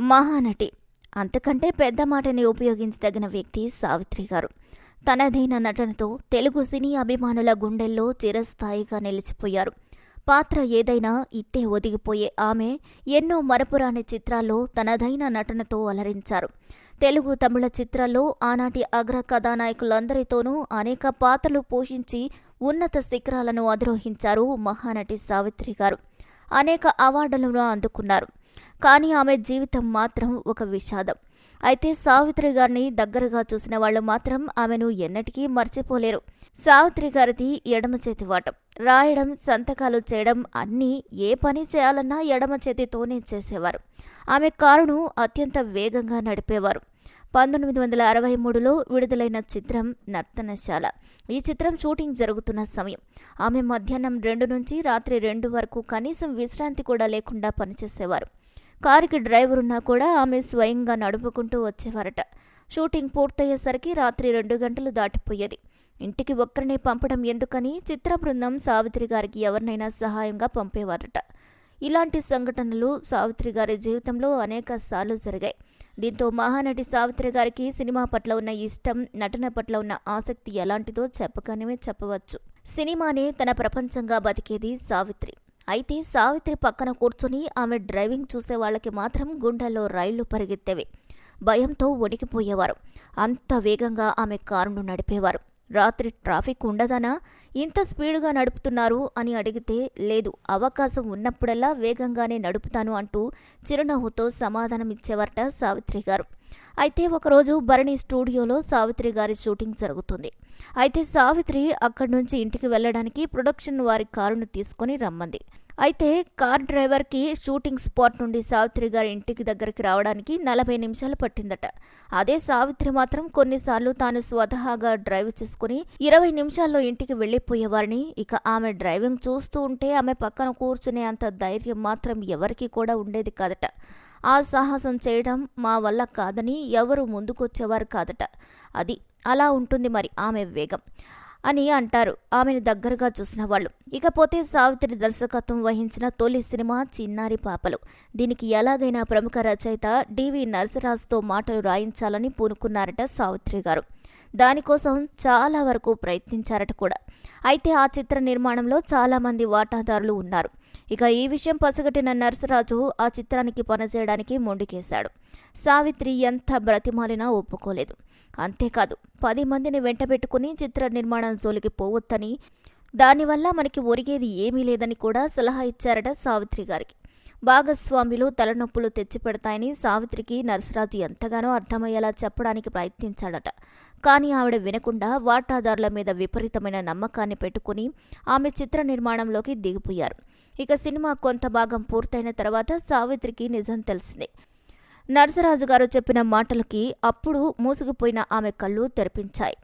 మహానటి. అంతకంటే పెద్ద మాటని ఉపయోగించదగిన వ్యక్తి సావిత్రి గారు. తనదైన నటనతో తెలుగు సినీ అభిమానుల గుండెల్లో చిరస్థాయిగా నిలిచిపోయారు. పాత్ర ఏదైనా ఇట్టే ఒదిగిపోయే ఆమె ఎన్నో మరపురాని చిత్రాల్లో తనదైన నటనతో అలరించారు. తెలుగు తమిళ చిత్రాల్లో ఆనాటి అగ్ర కథానాయకులందరితోనూ అనేక పాత్రలు పోషించి ఉన్నత శిఖరాలను అధిరోహించారు మహానటి సావిత్రి గారు. అనేక అవార్డులను అందుకున్నారు. కానీ ఆమె జీవితం మాత్రం ఒక విషాదం. అయితే సావిత్రి గారిని దగ్గరగా చూసిన వాళ్ళు మాత్రం ఆమెను ఎన్నటికీ మర్చిపోలేరు. సావిత్రి గారిది ఎడమ చేతి వాటం. రాయడం సంతకాలు చేయడం అన్నీ ఏ పని చేయాలన్నా ఎడమ చేతితోనే చేసేవారు. ఆమె కారును అత్యంత వేగంగా నడిపేవారు. పంతొమ్మిది వందల అరవై మూడులో విడుదలైన చిత్రం నర్తనశాల. ఈ చిత్రం షూటింగ్ జరుగుతున్న సమయం. ఆమె మధ్యాహ్నం రెండు నుంచి రాత్రి రెండు వరకు కనీసం విశ్రాంతి కూడా లేకుండా పనిచేసేవారు. కారుకి డ్రైవర్ ఉన్నా కూడా ఆమె స్వయంగా నడుపుకుంటూ వచ్చేవారట. షూటింగ్ పూర్తయ్యేసరికి రాత్రి రెండు గంటలు దాటిపోయేది. ఇంటికి ఒక్కరినే పంపడం ఎందుకని చిత్ర బృందం సావిత్రి గారికి ఎవరినైనా సహాయంగా పంపేవారట. ఇలాంటి సంఘటనలు సావిత్రి గారి జీవితంలో అనేక సార్లు జరిగాయి. దీంతో మహానటి సావిత్రి గారికి సినిమా పట్ల ఉన్న ఇష్టం నటన పట్ల ఉన్న ఆసక్తి ఎలాంటిదో చెప్పకనే చెప్పవచ్చు. సినిమానే తన ప్రపంచంగా బతికేది సావిత్రి. అయితే సావిత్రి పక్కన కూర్చుని ఆమె డ్రైవింగ్ చూసే వాళ్ళకి మాత్రం గుండెల్లో రైళ్ళు పరిగెత్తేవి. భయంతో వణికిపోయేవారు. అంత వేగంగా ఆమె కారును నడిపేవారు. రాత్రి ట్రాఫిక్ ఉండదనా? ఇంత స్పీడుగా నడుపుతున్నారు అని అడిగితే లేదు అవకాశం ఉన్నప్పుడల్లా వేగంగానే నడుపుతాను అంటూ చిరునవ్వుతో సమాధానం ఇచ్చేవారట సావిత్రి గారు. అయితే ఒకరోజు భరణి స్టూడియోలో సావిత్రి గారి షూటింగ్ జరుగుతుంది. అయితే సావిత్రి అక్కడి నుంచి ఇంటికి వెళ్ళడానికి ప్రొడక్షన్ వారి కారును తీసుకుని రమ్మంది. అయితే కార్ డ్రైవర్కి షూటింగ్ స్పాట్ నుండి సావిత్రి గారి ఇంటికి దగ్గరికి రావడానికి నలభై నిమిషాలు పట్టిందట. అదే సావిత్రి మాత్రం కొన్నిసార్లు తాను స్వతహాగా డ్రైవ్ చేసుకుని ఇరవై నిమిషాల్లో ఇంటికి వెళ్ళిపోయేవారిని. ఇక ఆమె డ్రైవింగ్ చూస్తూ ఉంటే ఆమె పక్కన కూర్చునే అంత ధైర్యం మాత్రం ఎవరికి కూడా ఉండేది కాదట. ఆ సాహసం చేయడం మా వల్ల కాదని ఎవరు ముందుకొచ్చేవారు కాదట. అది అలా ఉంటుంది మరి ఆమె వేగం అని అంటారు. ఆమెను దగ్గరగా చూసిన వాళ్ళు. ఇకపోతే సావిత్రి దర్శకత్వం వహించిన తొలి సినిమా చిన్నారి పాపలు. దీనికి ఎలాగైనా ప్రముఖ రచయిత డివి నరసరాజుతో మాటలు రాయించాలని పూనుకున్నారట సావిత్రి గారు. దానికోసం చాలా వరకు ప్రయత్నించారట కూడా. అయితే ఆ చిత్ర నిర్మాణంలో చాలామంది వాటాదారులు ఉన్నారు. ఇక ఈ విషయం పసిగట్టిన నర్సరాజు ఆ చిత్రానికి పనిచేయడానికి మొండికేశాడు. సావిత్రి ఎంత బ్రతిమాలినా ఒప్పుకోలేదు. అంతేకాదు పది మందిని వెంటబెట్టుకుని చిత్ర నిర్మాణం జోలికి పోవద్దని దానివల్ల మనకి ఒరిగేది ఏమీ లేదని కూడా సలహా ఇచ్చారట సావిత్రి గారికి. భాగస్వాములు తలనొప్పులు తెచ్చిపెడతాయని సావిత్రికి నరసరాజు ఎంతగానో అర్థమయ్యేలా చెప్పడానికి ప్రయత్నించాడట. కానీ ఆవిడ వినకుండా వాటాదారుల మీద విపరీతమైన నమ్మకాన్ని పెట్టుకుని ఆమె చిత్ర నిర్మాణంలోకి దిగిపోయారు. ఇక సినిమా కొంత భాగం పూర్తయిన తర్వాత సావిత్రికి నిజం తెలిసింది. నరసరాజు గారు చెప్పిన మాటలకి అప్పుడు మూసుకుపోయిన ఆమె కళ్ళు తెరిపించాయి.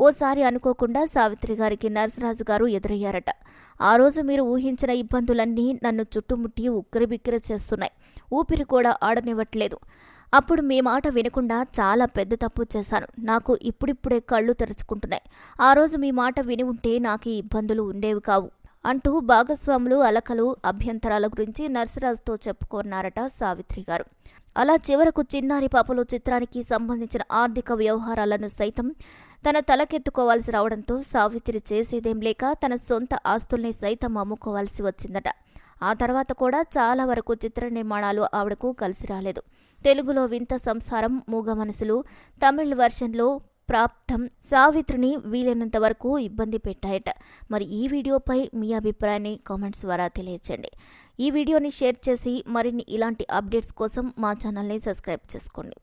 ఓసారి అనుకోకుండా సావిత్రి గారికి నరసరాజు గారు ఎదురయ్యారట. ఆ రోజు మీరు ఊహించిన ఇబ్బందులన్నీ నన్ను చుట్టుముట్టి ఉక్కిరిబిక్కిరి చేస్తున్నాయి. ఊపిరి కూడా ఆడనివ్వట్లేదు. అప్పుడు మీ మాట వినకుండా చాలా పెద్ద తప్పు చేశాను. నాకు ఇప్పుడిప్పుడే కళ్ళు తెరుచుకుంటున్నాయి. ఆ రోజు మీ మాట విని ఉంటే నాకు ఈ ఇబ్బందులు ఉండేవి కావు అంటూ భాగస్వాములు అలకలు అభ్యంతరాల గురించి నర్సరాజుతో చెప్పుకున్నారట సావిత్రి గారు. అలా చివరకు చిన్నారి పాపలు చిత్రానికి సంబంధించిన ఆర్థిక వ్యవహారాలను సైతం తన తలకెత్తుకోవాల్సి రావడంతో సావిత్రి చేసేదేం లేక తన సొంత ఆస్తుల్ని సైతం అమ్ముకోవాల్సి వచ్చిందట. ఆ తర్వాత కూడా చాలా వరకు చిత్ర నిర్మాణాలు ఆవిడకు కలిసి రాలేదు. తెలుగులో వింత సంసారం మూగ మనసులు తమిళ్ వర్షన్లో ప్రాప్తం సావిత్రిని వీలైనంత వరకు ఇబ్బంది పెట్టాయట. మరి ఈ వీడియోపై మీ అభిప్రాయాన్ని కామెంట్స్ ద్వారా తెలియచండి ఈ వీడియోని షేర్ చేసి మరిన్ని ఇలాంటి అప్డేట్స్ కోసం మా ఛానల్ని సబ్స్క్రైబ్ చేసుకోండి.